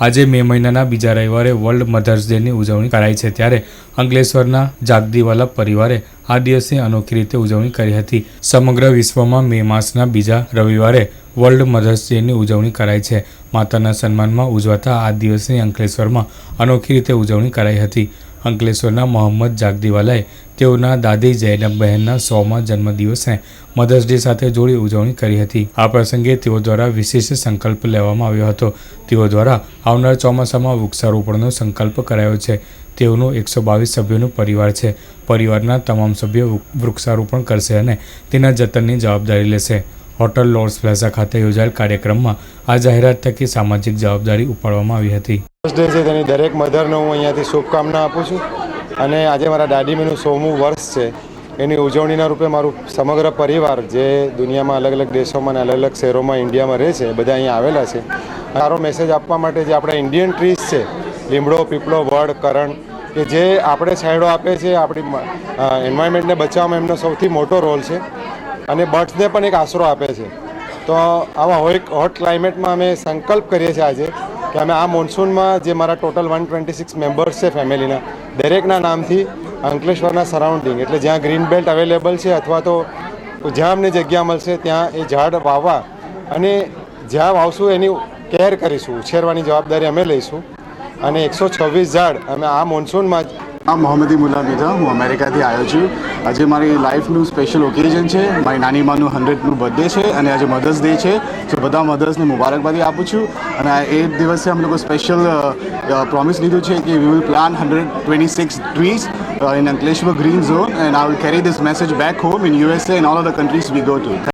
આજે મે મહિનાના બીજા રવિવારે વર્લ્ડ મધર્સ ડેની ઉજવણી કરાઈ છે. ત્યારે અંકલેશ્વરના જાગદીવાલા પરિવારે આ દિવસની અનોખી રીતે ઉજવણી કરી હતી. સમગ્ર વિશ્વમાં મે માસના બીજા રવિવારે વર્લ્ડ મધર્સ ડેની ઉજવણી કરાઈ છે. માતાના સન્માનમાં ઉજવાતા આ દિવસની અંકલેશ્વરમાં અનોખી રીતે ઉજવણી કરાઈ હતી. અંકલેશ્વરના મોહમ્મદ જાગદીવાલાએ તેઓના દાદી જૈનબ બહેનના સોમાં જન્મદિવસને મધર્સ ડે સાથે જોડી ઉજવણી કરી હતી. આ પ્રસંગે તેઓ દ્વારા વિશેષ સંકલ્પ લેવામાં આવ્યો હતો. તેઓ દ્વારા આવનાર ચોમાસામાં વૃક્ષારોપણનો સંકલ્પ કરાયો છે. તેઓનું એકસો બાવીસ સભ્યોનું પરિવાર છે. પરિવારના તમામ સભ્યો વૃક્ષારોપણ કરશે અને તેના જતનની જવાબદારી લેશે. હોટલ લોર્ડ્સ પ્લાઝા ખાતે યોજાયેલ કાર્યક્રમમાં આ જાહેરાત થકી સામાજિક જવાબદારી ઉપાડવામાં આવી હતી. ફર્સ્ટ છે, તેની દરેક મધરને હું અહીંયાથી શુભકામના આપું છું અને આજે મારા દાદીમીનું સોમું વર્ષ છે. એની ઉજવણીના રૂપે મારું સમગ્ર પરિવાર જે દુનિયામાં અલગ અલગ દેશોમાં અને અલગ અલગ શહેરોમાં ઇન્ડિયામાં રહે છે, બધા અહીંયા આવેલા છે. સારો મેસેજ આપવા માટે જે આપણા ઇન્ડિયન ટ્રીઝ છે, લીમડો, પીપળો, વડ, કરણ, કે જે આપણે છાંયડો આપે છે, આપણી એન્વાયરમેન્ટને બચાવવામાં એમનો સૌથી મોટો રોલ છે. અને બર્ડ્સને પણ એક આશરો આપે છે. તો આવા હોટ હોટ ક્લાઇમેટમાં અમે સંકલ્પ કરીએ છીએ આજે કે અમે આ મોન્સૂનમાં જે મારા total one twenty six members છે ફેમિલીના, દરેકના નામથી અંકલેશ્વરના સરાઉન્ડિંગ, એટલે જ્યાં ગ્રીન બેલ્ટ અવેલેબલ છે અથવા તો જ્યાં અમને જગ્યા મળશે ત્યાં એ ઝાડ વાવવા અને જ્યાં વાવશું એની કેર કરીશું, ઉછેરવાની જવાબદારી અમે લઈશું. અને એકસો છવ્વીસ ઝાડ અમે આ મોન્સૂનમાં જ આ મોહમ્મદી મુલ્લા મિઝા હું અમેરિકાથી આવ્યો છું. આજે મારી લાઈફનું સ્પેશિયલ ઓકેઝન છે. મારી નાની માનું હંડ્રેડનું બર્થડે છે અને આજે મધર્સ ડે છે. તો બધા મધર્સને મુબારકબાદી આપું છું. અને એ દિવસે અમે લોકો સ્પેશિયલ પ્રોમિસ લીધું છે કે we will plan hundred twenty six trees in Ankleshwar green zone and I will carry this message back home in USA and all of the countries we go to